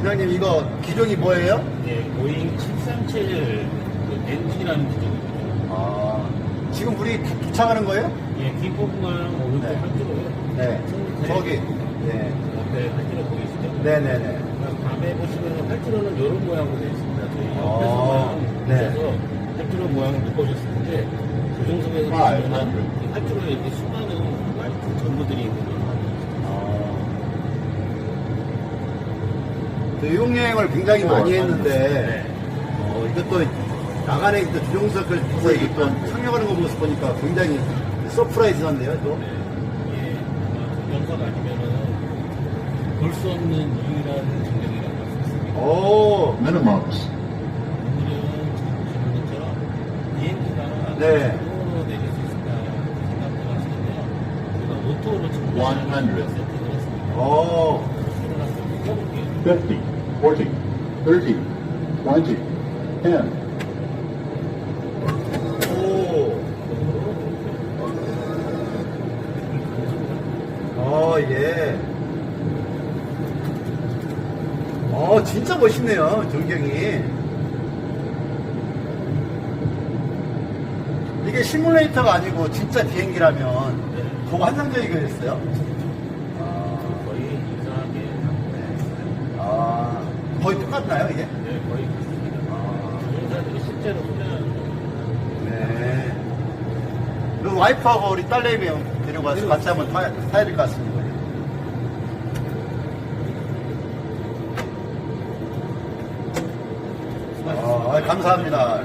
원장님 이거 기종이 뭐예요? 예, 보잉 737그 엔진이라는 기종입니다. 아, 지금 우리 다 도착하는 거예요? 예, 뒷부분은 오른쪽 네. 한쪽으로요. 네. 저기. 네. 앞에 활주로 보이시죠? 네네네. 밤에 보시면 활주로는 이런 모양으로 되어 있습니다. 저희 아, 옆에서만 네. 활주로 모양을 못 보셨을 텐데 조종석에서 아, 보시면 이 활주로에 이렇게 수많은 전구들이 있는 걸그 굉장히 많이 했는데, 네. 어, 이것도 나간에 또 주종석을 타서 이게 또 착륙하는 거 모습 보니까 굉장히 서프라이즈한데요, 또. 예, 아마 조종석 아니면은 볼 수 없는 유일한 전경이라고 할 수 있습니다. 오, Minimums. 오늘은 지금 보시는 것처럼 비행기가 네. 자동으로 내릴 수 있을까 생각도 하시는데요. 제가 오토로 지금 100. 세팅을 했습니다. 오. 50, 40, 30, 20, 10. 오. 어, 예. 어, 진짜 멋있네요, 전경이. 이게 시뮬레이터가 아니고 진짜 비행기라면 네. 더 환상적이겠어요? 거의 똑같나요, 이게? 네, 거의 같습니다. 아, 조종사들이 실제로 훈련하는 네. 그 와이프하고 우리 딸내미 데리고 가서 같이 한번 타, 타야 될 것 같습니다. 아, 감사합니다.